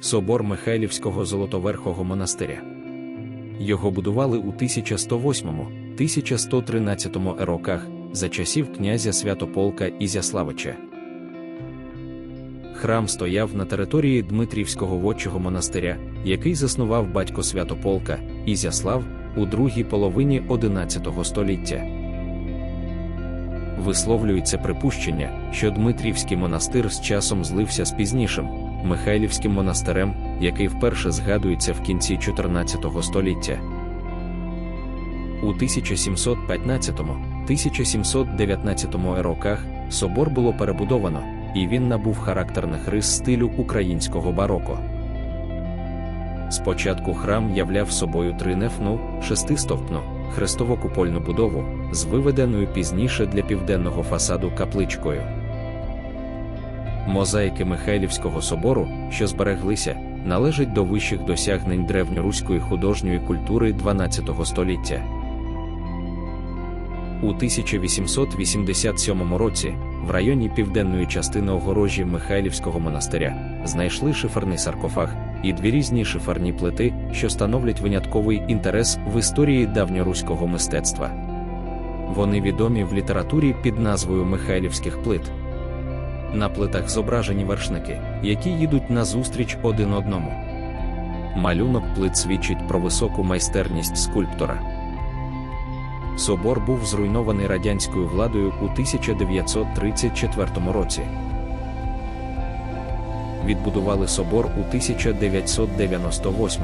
собор Михайлівського Золотоверхого монастиря. Його будували у 1108-1113 роках за часів князя Святополка Ізяславича. Храм стояв на території Дмитрівського вотчого монастиря, який заснував батько Святополка Ізяслав у другій половині XI століття. Висловлюється припущення, що Дмитрівський монастир з часом злився з пізнішим Михайлівським монастирем, який вперше згадується в кінці 14 століття. У 1715-1719 роках собор було перебудовано, і він набув характерних рис стилю українського бароко. Спочатку храм являв собою тринефну, шестистовпну, хрестово-купольну будову з виведеною пізніше для південного фасаду капличкою. Мозаїки Михайлівського собору, що збереглися, належать до вищих досягнень древньоруської художньої культури XII століття. У 1887 році в районі південної частини огорожі Михайлівського монастиря знайшли шиферний саркофаг і дві різні шиферні плити, що становлять винятковий інтерес в історії давньоруського мистецтва. Вони відомі в літературі під назвою Михайлівських плит. На плитах зображені вершники, які їдуть назустріч один одному. Малюнок плит свідчить про високу майстерність скульптора. Собор був зруйнований радянською владою у 1934 році. Відбудували собор у 1998